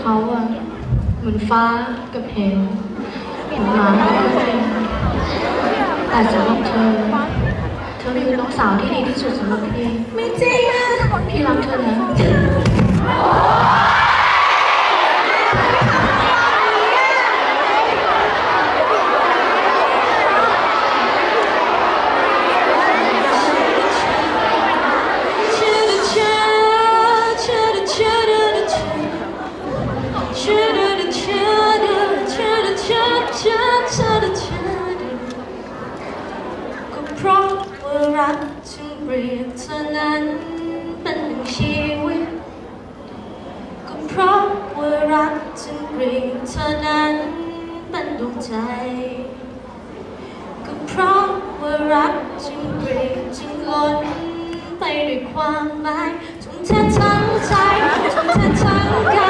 เขาอะเหมือนฟ้ากับเหวหมาอนหมากับแมวแต่สรับเธอ เธอคือน้องสาวที่ดีที่สุดสำหรับพี่พี่รักเธอนะ รักจึงเปลี่ยนเธอนั้นเป็นดวงใจก็เพราะว่ารักจึงเปลี่ยนจึงล้นไปด้วยความหมายทุ่มเททั้งใจทุ่มเททั้งกาย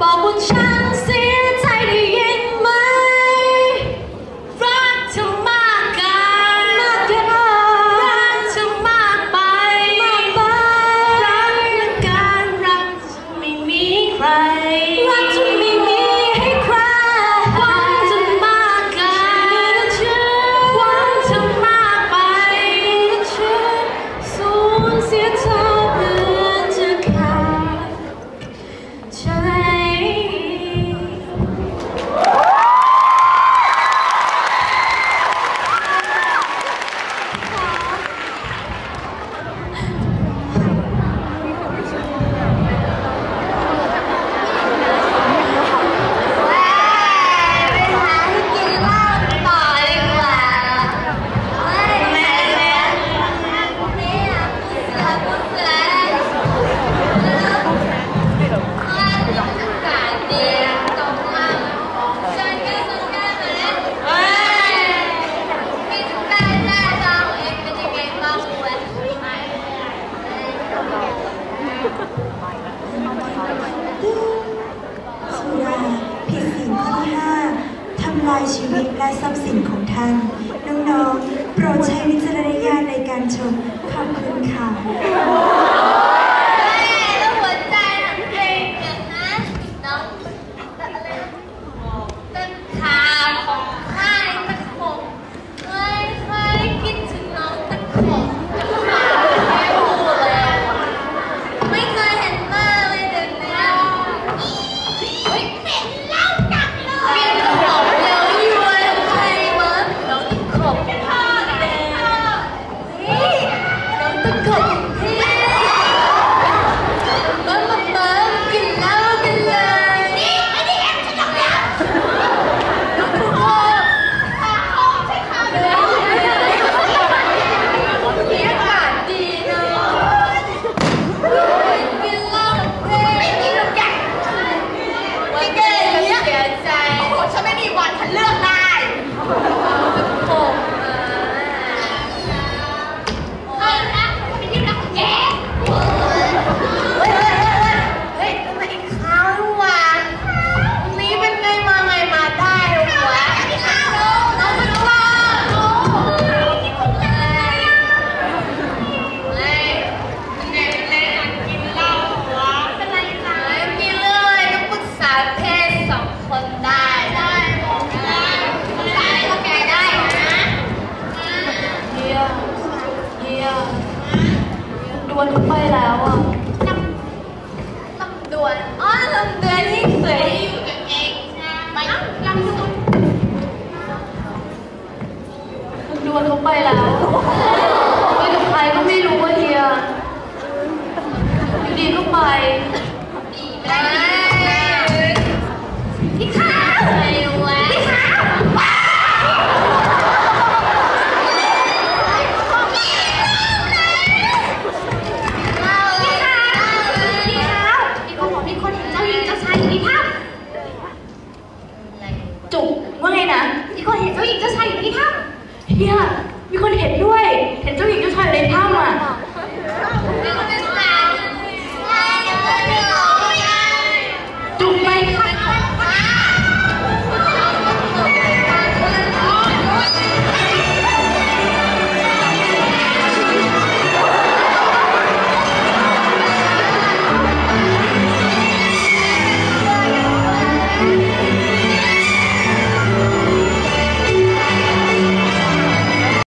保温箱 ลายชีวิตและทรัพย์สินของท่าน น้องๆ โปรดใช้วิจารณญาณในการชม ขอบคุณค่ะ เนี่ยมีคนเห็นด้วย